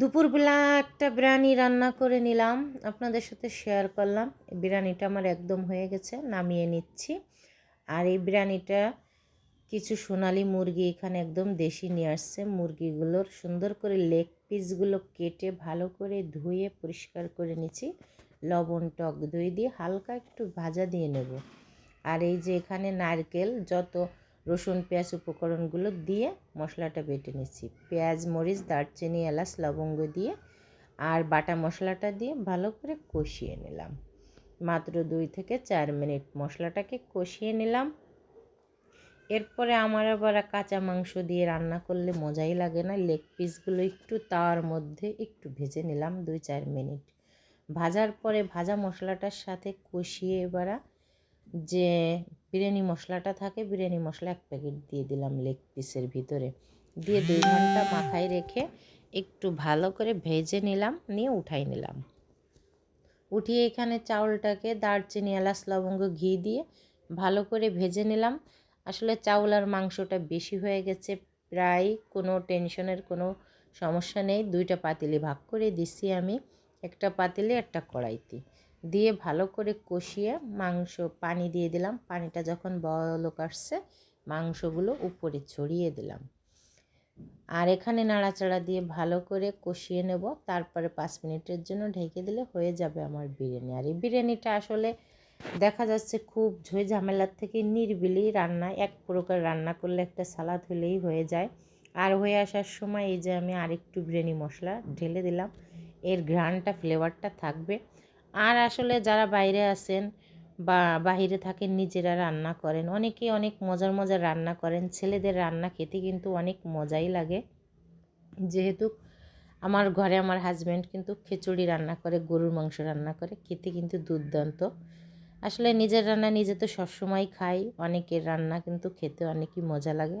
দুপুরবেলা একটা বিরিয়ানি রান্না করে নিলাম। আপনাদের সাথে শেয়ার করলাম। বিরিয়ানিটা আমার একদম হয়ে গেছে, নামিয়ে নিচ্ছি। আর এই বিরিয়ানিটা কিছু সোনালি মুরগি এখানে একদম দেশি নিয়ে আসছে। মুরগিগুলোর সুন্দর করে লেগ পিসগুলো কেটে ভালো করে ধুয়ে পরিষ্কার করে নিচ্ছি। লবণ টক দই দিয়ে হালকা একটু ভাজা দিয়ে নেব। আর এই যে এখানে নারকেল, যত রসুন, পেঁয়াজ উপকরণগুলো দিয়ে মশলাটা বেটে নিচ্ছি। পেঁয়াজ, মরিচ, দারচিনি, এলাচ, লবঙ্গ দিয়ে আর বাটা মশলাটা দিয়ে ভালো করে কষিয়ে নিলাম। মাত্র দুই থেকে চার মিনিট মশলাটাকে কষিয়ে নিলাম। এরপরে আমার আবার কাঁচা মাংস দিয়ে রান্না করলে মজাই লাগে না। লেগ পিসগুলো একটু তার মধ্যে একটু ভেজে নিলাম দুই চার মিনিট। ভাজার পরে ভাজা মশলাটার সাথে কষিয়ে এবার যে বিরিয়ানি মশলাটা থাকে, বিরিয়ানি মশলা এক প্যাকেট দিয়ে দিলাম লেগ পিসের ভিতরে। দিয়ে দুই ঘণ্টা মাথায় রেখে একটু ভালো করে ভেজে নিলাম, নিয়ে উঠাই নিলাম। উঠিয়ে এখানে চাউলটাকে দারচিনি, এলাচ, লবঙ্গ, ঘি দিয়ে ভালো করে ভেজে নিলাম। আসলে চাউল আর মাংসটা বেশি হয়ে গেছে, প্রায় কোনো টেনশনের কোনো সমস্যা নেই। দুইটা পাতিলি ভাগ করে দিছি আমি, একটা পাতিলে, একটা কড়াইতে। দিয়ে ভালো করে কষিয়ে মাংস, পানি দিয়ে দিলাম। পানিটা যখন বলক আসছে, মাংসগুলো উপরে ছড়িয়ে দিলাম। আর এখানে নাড়াচাড়া দিয়ে ভালো করে কষিয়ে নেব। তারপরে পাঁচ মিনিটের জন্য ঢেকে দিলে হয়ে যাবে আমার বিরিয়ানি। আর এই বিরিয়ানিটা আসলে দেখা যাচ্ছে খুব ঝই ঝামেলার থেকে নিরিবিলি রান্না। এক প্রকার রান্না করলে একটা সালাদ হলেই হয়ে যায়। আর হয়ে আসার সময় এই যে আমি আরেকটু বিরিয়ানি মশলা ঢেলে দিলাম। এর ঘ্রাণটা ফ্লেভারটা থাকবে। আর আসলে যারা বাইরে আছেন বা বাহিরে থাকেন, নিজেরা রান্না করেন। অনেকেই অনেক মজার মজার রান্না করেন। ছেলেদের রান্না খেতে কিন্তু অনেক মজাই লাগে। যেহেতু আমার ঘরে আমার হাজব্যান্ড কিন্তু খিচুড়ি রান্না করে, গরুর মাংস রান্না করে। খেতে কিন্তু দুর্দান্ত। আসলে নিজের রান্না নিজে তো সবসময় খাই। অনেকের রান্না কিন্তু খেতে অনেকই মজা লাগে।